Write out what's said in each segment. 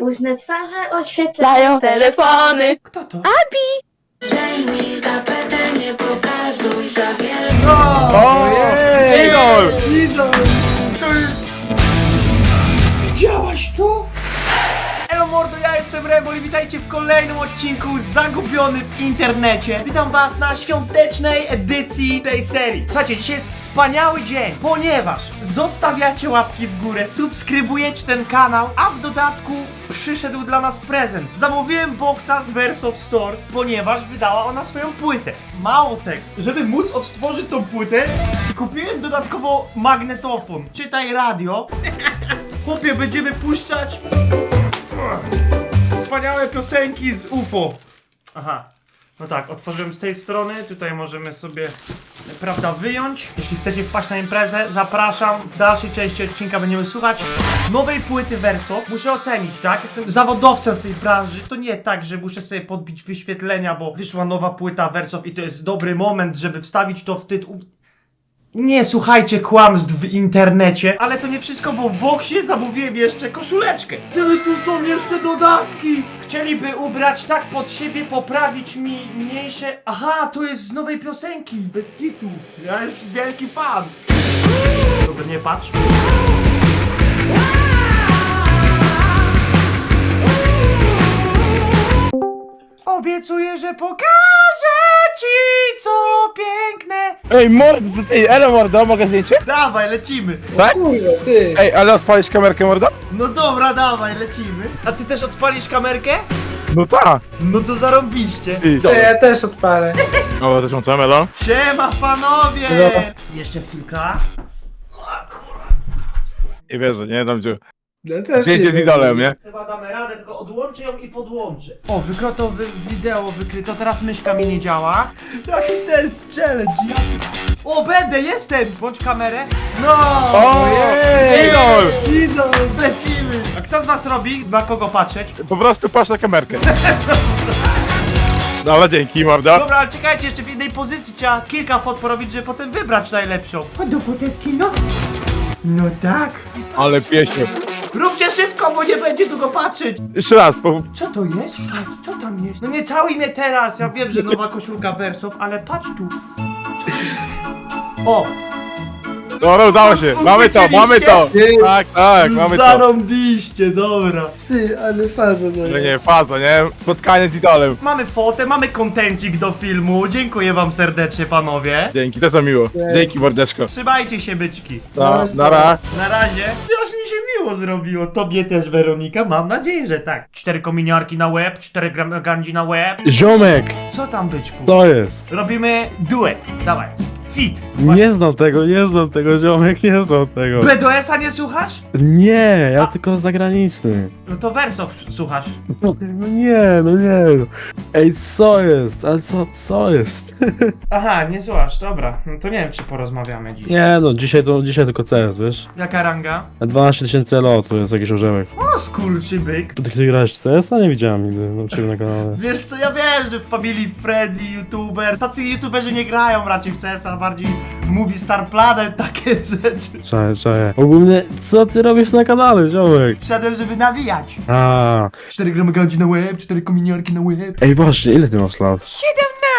Różne twarze oświetlają telefony. Kto to? Zdejmij tapetę, nie pokazuj za wiele. No! Ojej! Idol! Idol! To jest... Widziałaś to? Elo mordo, ja Rebol i witajcie w kolejnym odcinku Zagubiony w internecie. Witam was na świątecznej edycji tej serii. Słuchajcie, dzisiaj jest wspaniały dzień, ponieważ zostawiacie łapki w górę, subskrybujecie ten kanał, a w dodatku przyszedł dla nas prezent. Zamówiłem boxa z Verso Store, ponieważ wydała ona swoją płytę. Mało tego, żeby móc odtworzyć tą płytę, kupiłem dodatkowo magnetofon, czytaj radio. Chłopie, będziemy puszczać wspaniałe piosenki z UFO. Aha. No tak, otworzyłem z tej strony, tutaj możemy sobie, prawda, wyjąć. Jeśli chcecie wpaść na imprezę, zapraszam. W dalszej części odcinka będziemy słuchać nowej płyty Versow. Muszę ocenić, tak? Jestem zawodowcem w tej branży. To nie tak, że muszę sobie podbić wyświetlenia, bo wyszła nowa płyta Versow i to jest dobry moment, żeby wstawić to w tytuł. Nie słuchajcie kłamstw w internecie, ale to nie wszystko, bo w boksie zamówiłem jeszcze koszuleczkę. Tyle tu są jeszcze dodatki. Chcieliby ubrać tak pod siebie, poprawić mi mniejsze... Aha, to jest z nowej piosenki. Bez kitu. Ja już wielki fan. Dobra, nie patrz. Obiecuję, że pokażę ci co piękne. Ej, mordo, ej, elo mordo, mogę zdjęcie? Dawaj, lecimy. Tak? Kurwa, ty! Ej, ale odpalisz kamerkę mordo? No dobra, dawaj, lecimy. A ty też odpalisz kamerkę? No ta! No to zarąbiście. Ej, To ja też odpalę. O, też mam to elo. Siema panowie! Dobra. Jeszcze chwilka. I wierzę, nie dam cię. Ja też Zdjęcie z nie idolem, nie? Chyba damy radę, tylko odłączę ją i podłączę. O, wykryto wy wideo, wykryto, teraz myszka mi nie działa. Jaki to jest challenge, ja... O, będę, jestem! Włącz kamerę. No! Ojej! Idol! Idol, lecimy! A kto z was robi? Na kogo patrzeć? Po prostu patrz na kamerkę. Dobra, dzięki mordo. Dobra, ale czekajcie, jeszcze w jednej pozycji trzeba kilka fot porobić, żeby potem wybrać najlepszą. Chodź do potetki, no. No tak. Ale pieśń. Róbcie szybko, bo nie będzie długo patrzeć. Jeszcze raz, po... Co to jest? Patrz, co tam jest? No nie całuj mnie teraz, ja wiem, że nowa koszulka wersów, ale patrz tu. Co to jest? O! Dobra, udało się. Mamy to, mamy to. Tak, tak, mamy to. Zarąbiście, dobra. Ty, ale faza no Ale nie, faza, nie? Spotkanie z idolem. Mamy fotę, mamy kontencik do filmu. Dziękuję wam serdecznie, panowie. Dzięki, to co miło. Dzięki mordeczko. Trzymajcie się, byczki. No, nara. Na razie. Aż mi się miło zrobiło. Tobie też, Weronika? Mam nadzieję, że tak. Cztery kominiarki na łeb, cztery gram- gandzi na łeb. Ziomek, Co tam, byczku? to jest. Robimy duet. Dawaj. Fit. Nie znam tego, nie znam tego, ziomek, nie znam tego. BDS-a nie słuchasz? Nie, ja tylko zagraniczny. No to wersow słuchasz. No nie, no nie. no. Ej, co jest? Ale co, co jest? Aha, nie słuchasz, dobra. No to nie wiem, czy porozmawiamy dziś. Nie no, dzisiaj to, dzisiaj tylko CS, wiesz? Jaka ranga? 12 tysięcy LO to jest jakiś orzełek. O, skurczybyk. Ty kiedy grałeś w CS? A nie widziałem nigdy, no ciebie na kanale. Wiesz co, ja wiem, że w Family Friendly YouTuber, tacy YouTuberzy nie grają raczej w CS-a, bardziej w Movie Star Planet, takie rzeczy. Czaję, czaję. Ogólnie, co ty robisz na kanale, ziomek? Wszedłem, żeby nawijać. A, 4 gramy gandzi na łeb, 4 kominiarki na łeb. ej właśnie, ile ty masz lat?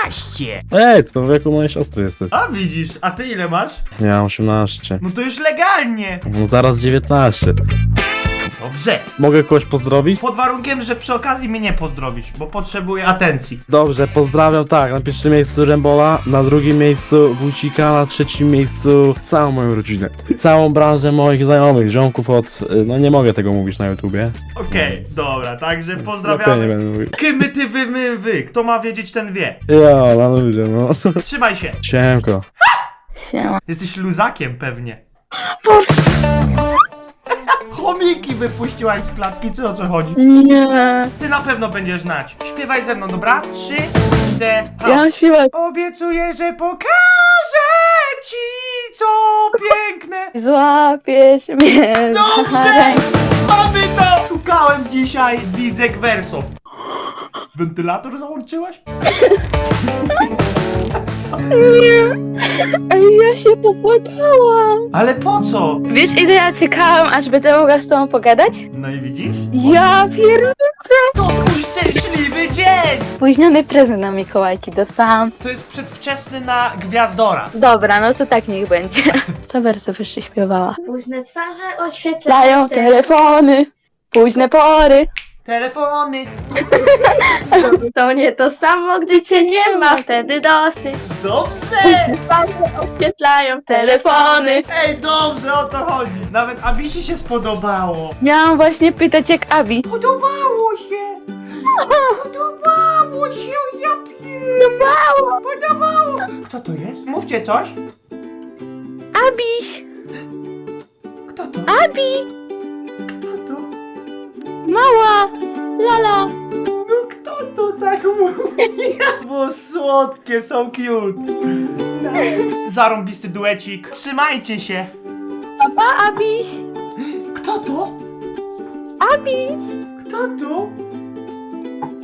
17! Ej, to w wieku mojej siostry jesteś. A widzisz, a ty ile masz? Ja mam 18. No to już legalnie. No zaraz 19. Dobrze. Mogę kogoś pozdrowić? Pod warunkiem, że przy okazji mnie nie pozdrowisz, bo potrzebuję atencji. Dobrze, pozdrawiam tak, na pierwszym miejscu Rembola, na drugim miejscu Wójcika, na trzecim miejscu całą moją rodzinę. Całą branżę moich znajomych, ziomków od... y, no nie mogę tego mówić na YouTubie. Okej, dobra, także Lepiej nie pozdrawiamy. będę mówił. Kymy, ty, wy, my, wy. Kto ma wiedzieć, ten wie. Ja, na ludzie, no. Trzymaj się. Siemko. Siema. Jesteś luzakiem pewnie. Chomiki wypuściłaś z klatki, czy o co chodzi? Nie. Ty na pewno będziesz znać. Śpiewaj ze mną, dobra? Trzy, cztery. Ja mam śpiewać. Obiecuję, że pokażę ci, co piękne. Złapiesz mnie za Dobrze! rękę. Mamy to! Szukałem dzisiaj widzek wersów. Wentylator załączyłaś? Ej, ja się popłakałam. Ale po co? Wiesz, ile ja czekałam, aż będę mogła z tobą pogadać? No i widzisz? Ja pier... To twój szczęśliwy dzień! Spóźniony prezent na Mikołajki dostałam. To jest przedwczesny na Gwiazdora. Dobra, no to tak niech będzie. Co wersów jeszcze śpiewała? Późne twarze oświetlają Dają telefony, późne pory. Telefony. To nie to samo, gdy cię nie ma, wtedy dosyć. Dobrze! Oświetlają telefony. Ej, dobrze, o to chodzi. Nawet Abisi się spodobało. Miałam właśnie pytać jak Abi. Podobało się! Podobało się, ja Podobało! Podobało! Kto to jest? Mówcie coś. Abiś! Kto to? Abi! Mała! Lala! No kto to tak mówi? Bo słodkie, są cute. Zarąbisty duecik. Trzymajcie się. Papa Abiś! Kto to? Abiś! Kto to?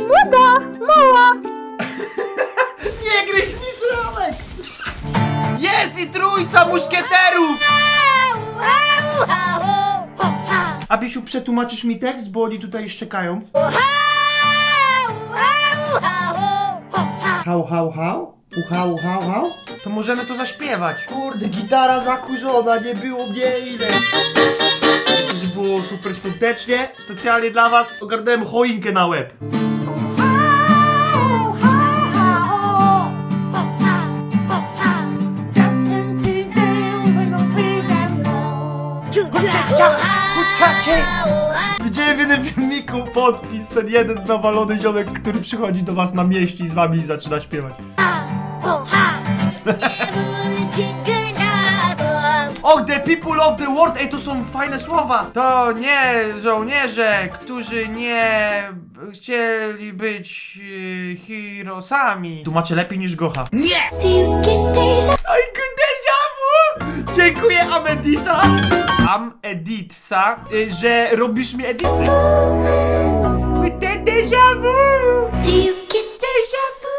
Młoda! Mała! Nie gryź mi sramek! Jest i trójca muszkieterów! Abisiu, przetłumaczysz mi tekst, bo oni tutaj szczekają. Hał, hał, hał? Uchał, hał, hał? To możemy to zaśpiewać. Kurde, gitara zakurzona, nie było mnie ile. Myślę, że było super świątecznie. Specjalnie dla was ogarnąłem choinkę na łeb. W jednym filmiku podpis, ten jeden nawalony ziomek, który przychodzi do was na mieście i z wami zaczyna śpiewać. Och, the people of the world! Ej, to są fajne słowa! To nie żołnierze, którzy nie chcieli być yy, heroesami. Tłumaczę lepiej niż Gocha. Déjà vu! Dziękuję Amedisa! Am Editsa, y, że robisz mi edity. With the déjà vu! Déjà vu!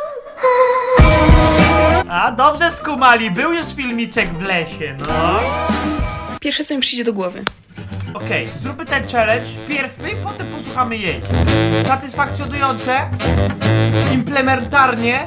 A, dobrze skumali, był już filmiczek w lesie, no. Pierwsze, co mi przyjdzie do głowy. Okej, zróbmy ten challenge pierw my, potem posłuchamy jej. Satysfakcjonujące, implementarnie,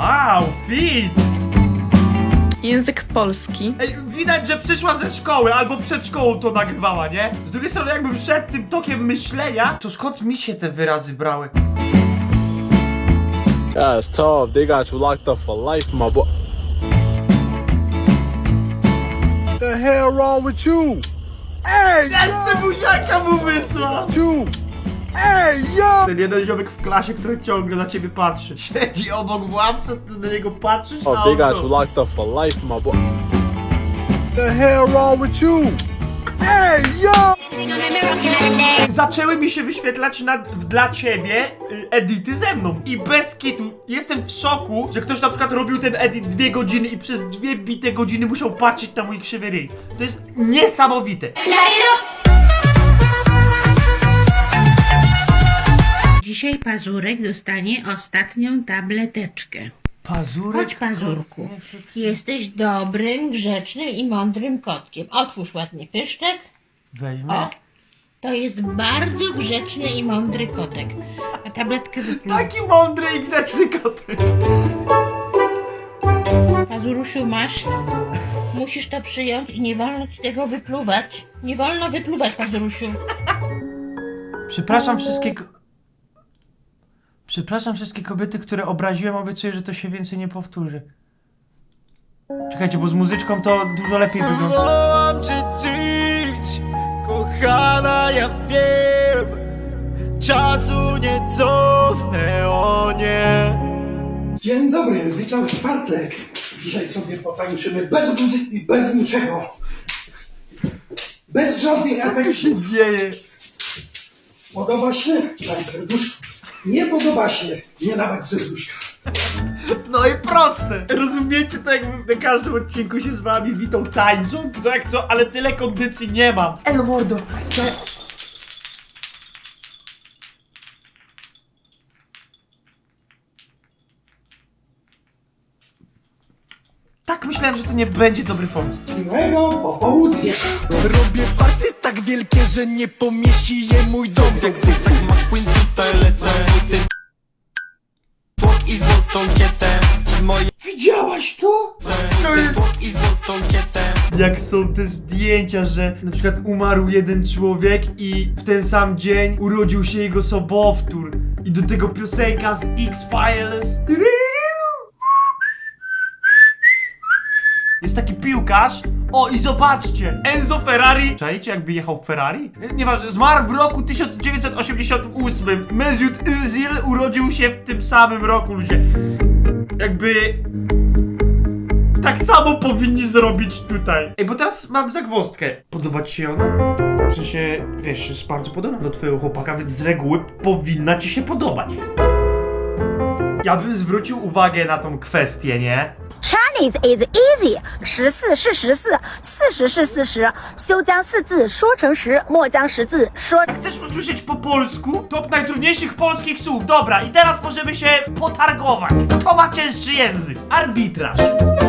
Ej, przed. Wow, fit! Język polski. Ej, widać, że przyszła ze szkoły albo przed szkołą to nagrywała, nie? Z drugiej strony, jakbym szedł tym tokiem myślenia, to skąd mi się te wyrazy brały? Yeah, it's tough. They got you locked up for life, my boy. The hell wrong with you? Hey, Jeszcze buziaka mu wysła! you! Hey, yo! Ten jeden ziomek w klasie, który ciągle na ciebie patrzy. Siedzi obok w ławce, ty na niego patrzysz, a Oh, they on got to- locked up for life, my boy. The hell wrong with you? Hey, yo! Zaczęły mi się wyświetlać na, w- dla ciebie y, edity ze mną. I bez kitu jestem w szoku, że ktoś na przykład robił ten edit dwie godziny i przez dwie bite godziny musiał patrzeć na mój krzywy ryj. To jest niesamowite. Dzisiaj Pazurek dostanie ostatnią tableteczkę. Pazurek? Chodź, Pazurku. Jesteś dobrym, grzecznym i mądrym kotkiem. Otwórz ładnie pyszczek. Weźmy. O, to jest bardzo grzeczny i mądry kotek. A tabletkę wypluj. Taki mądry i grzeczny kotek. Pazurusiu, masz. Musisz to przyjąć i nie wolno ci tego wypluwać. Nie wolno wypluwać, Pazurusiu. Przepraszam wszystkie... Przepraszam wszystkie kobiety, które obraziłem, obiecuję, że to się więcej nie powtórzy. Czekajcie, bo z muzyczką to dużo lepiej wygląda. Wołam cię dziś, kochana, ja wiem. Czasu nie cofnę, o nie. Dzień dobry, witam w czwartek. Dzisiaj sobie potańczymy bez muzyki, bez niczego. Bez żadnych efektów. Dzieje. Podoba się? Daj serduszko. Nie podoba się? Nie dawać serduszka. No i proste. Rozumiecie to, jakbym na każdym odcinku się z wami witał tańcząc? Co jak co, ale tyle kondycji nie mam. Elo mordo. To... Tak myślałem, że to nie będzie dobry pomysł. Miłego popołudnia. Robię farty tak wielkie, że nie pomieści je mój dom Jak zygzak Jak są te zdjęcia, że na przykład umarł jeden człowiek i w ten sam dzień urodził się jego sobowtór. I do tego piosenka z X-Files. Jest taki piłkarz. O i zobaczcie! Enzo Ferrari. Czajcie jakby jechał Ferrari? Nieważne, zmarł w roku 1988. Mesut Özil urodził się w tym samym roku, ludzie. Jakby tak samo powinni zrobić tutaj. Ej, bo teraz mam zagwozdkę. Podoba ci się ona? W sensie, wiesz, jest bardzo podobna do twojego chłopaka, więc z reguły powinna ci się podobać. Ja bym zwrócił uwagę na tą kwestię, nie? Chinese is easy，十四是十四，四十是四十，休将四字说成十，莫将十字说。 Chcesz usłyszeć po polsku? Top najtrudniejszych polskich słów. Dobra, i teraz możemy się potargować. Kto ma cięższy język? Arbitraż.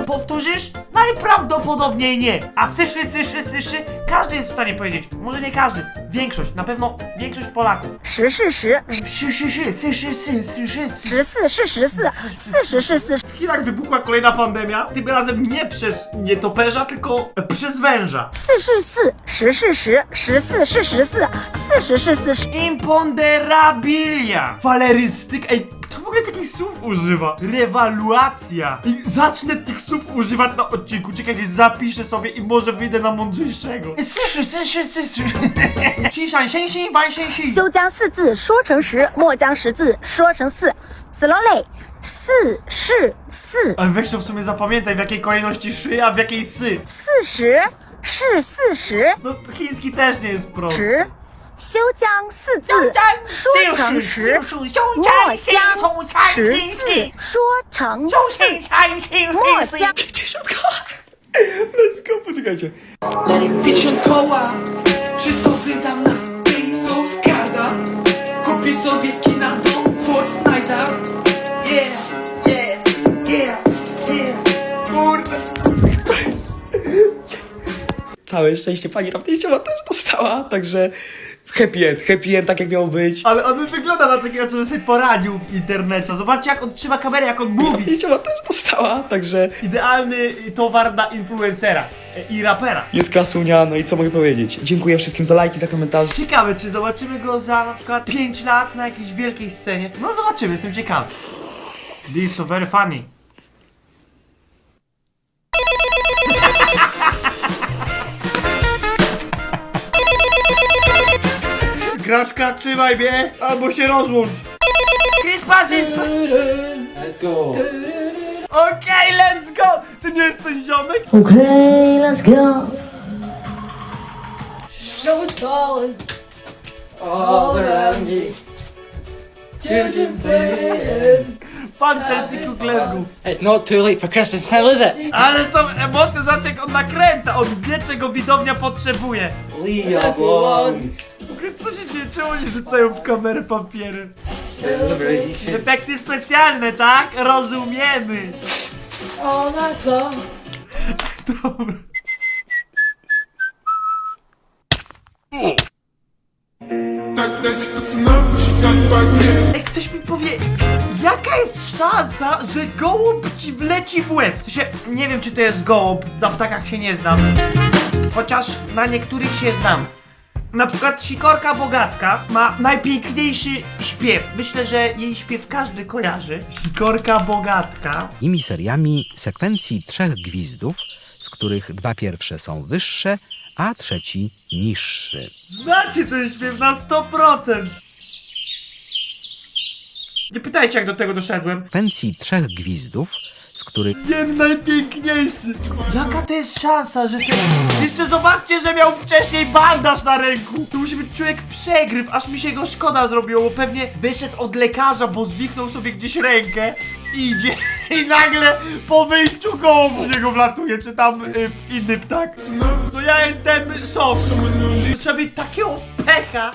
Powtórzysz? Najprawdopodobniej nie. A syszy, syszy, syszy? Każdy jest w stanie powiedzieć. Może nie każdy. Większość, na pewno większość Polaków. 十是十， Szy, szy, szy, syszy, sy, syszy, sy. 十四是 十四，四十是四十。 W Chinach wybuchła kolejna pandemia. Tym razem nie przez nietoperza, tylko przez węża. 四是四，十是十，十四是十四，四十是四十。 Imponderabilia. Walerystyk. Ej, kto w ogóle takich słów używa? Rewaluacja. I zacznę tych słów używać na odcinku. Czekajcie, zapiszę sobie i może wyjdę na mądrzejszego. Syszy, syszy, syszy. Cishan, się, się, ban, się, się. 休将四字说成十，莫将十字说成四。Slowly，四是四， Ale weź to w sumie zapamiętaj, w jakiej kolejności szy, a w jakiej sy. 四十是四十 No, chiński też nie jest prosty. 十。 休将四字说成十，莫将十字说成四。莫将 Let's go, poczekajcie. Pięćdziesiąt koła. Wszystko wydam na Ace of Carda. Kupię sobie skina do Fortnite'a. Yeah, yeah, yeah, yeah. Kurde. Całe szczęście pani Raptejciowa też dostała, także happy end, happy end tak jak miało być. Ale on wygląda na takiego, co by sobie poradził w internecie. Zobaczcie, jak on trzyma kamerę, jak on mówi. Raptejciowa też dostała, także Idealny towar dla influencera i rapera. jest klasunia, no i co mogę powiedzieć. Dziękuję wszystkim za lajki, za komentarze. Ciekawe, czy zobaczymy go za na przykład 5 lat na jakiejś wielkiej scenie. No zobaczymy, jestem ciekawy. This is so very funny. Graczka, trzymaj mnie, albo się rozłącz. Christmas is... Let's go. Okej, let's go! Ty nie jesteś ziomek? Okay, let's go. Fan Celticu Glasgow. It's not too late for Christmas now, is it? Ale są emocje, zobacz jak on nakręca, on wie czego widownia potrzebuje. Blanc. Co się dzieje? Czemu oni rzucają w kamerę papierem? Efekty specjalne, tak? Rozumiemy. O, na co? Dobra. Ej, ktoś mi powie, jaka jest szansa, że gołąb ci wleci w łeb? W sensie, nie wiem czy to jest gołąb, za ptakach się nie znam. Chociaż na niektórych się znam. Na przykład Sikorka Bogatka ma najpiękniejszy śpiew. Myślę, że jej śpiew każdy kojarzy. Sikorka Bogatka. Imi seriami sekwencji trzech gwizdów, z których dwa pierwsze są wyższe, a trzeci niższy. Znacie ten śpiew na 100%. Nie pytajcie jak do tego doszedłem. sekwencji trzech gwizdów, z których Jen najpiękniejszy. Jaka to jest szansa, że się... Jeszcze zobaczcie, że miał wcześniej bandaż na ręku. To musi być człowiek przegryw, aż mi się go szkoda zrobiło, bo pewnie wyszedł od lekarza, bo zwichnął sobie gdzieś rękę. Idzie i nagle po wyjściu gołąb w niego wlatuje, czy tam y, inny ptak. No ja jestem sok. Trzeba mieć takiego pecha.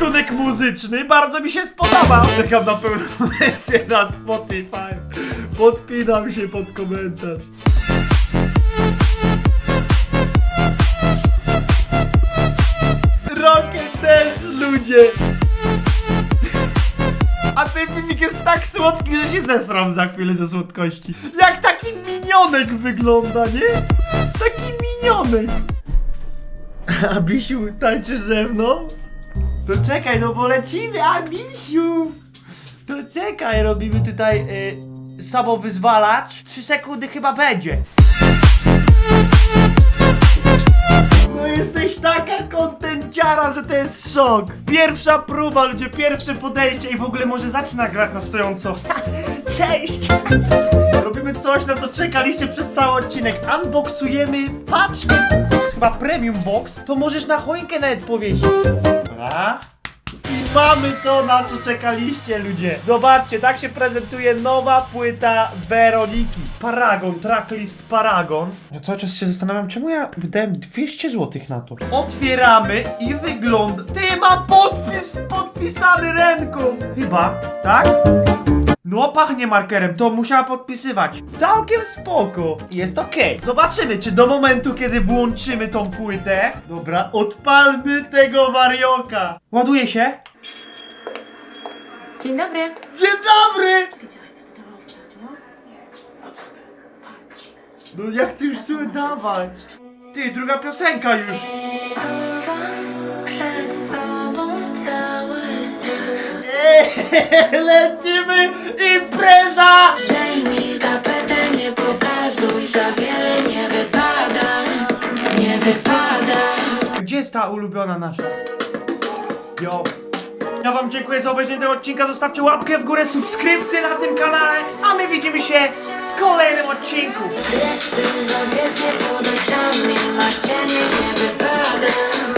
Gatunek muzyczny? Bardzo mi się spodobał. Czekam na pełną wersję na Spotify. Podpinam się pod komentarz. Rock and dance, ludzie! A ten filmik jest tak słodki, że się zesram za chwilę ze słodkości. Jak taki minionek wygląda, nie? Taki minionek. Abisiu, tańczysz ze mną? To czekaj, no bo lecimy, Abisiu! To czekaj, robimy tutaj y, samowyzwalacz. Trzy sekundy chyba będzie. No jesteś taka kontenciara, że to jest szok. Pierwsza próba, ludzie, pierwsze podejście i w ogóle może zaczyna grać na stojąco. Cześć! Robimy coś, na co czekaliście przez cały odcinek. Unboxujemy paczkę. To jest chyba premium box. To możesz na choinkę nawet powiesić. Dobra. I mamy to, na co czekaliście, ludzie. Zobaczcie, tak się prezentuje nowa płyta Weroniki. Paragon, tracklist Paragon. Ja cały czas się zastanawiam, czemu ja wydałem 200 zł na to. Otwieramy i wygląda... Ty, ma podpis podpisany ręką. Chyba, tak? No, pachnie markerem, to musiała podpisywać. Całkiem spoko. Jest okej. Zobaczymy, czy do momentu, kiedy włączymy tą płytę. Dobra, odpalmy tego warioka. Ładuje się. Dzień dobry. Dzień dobry! No ja chcę już sobie dawać. Ty, druga piosenka już. Lecimy impreza! Zdejmij tapetę, nie pokazuj Za wiele nie wypada Nie wypada Gdzie jest ta ulubiona nasza? Jo. Ja wam dziękuję za obejrzenie tego odcinka. Zostawcie łapkę w górę, subskrypcję na tym kanale, a my widzimy się w kolejnym odcinku. Dresy za wielkie pod oczami Masz cienie, nie wypada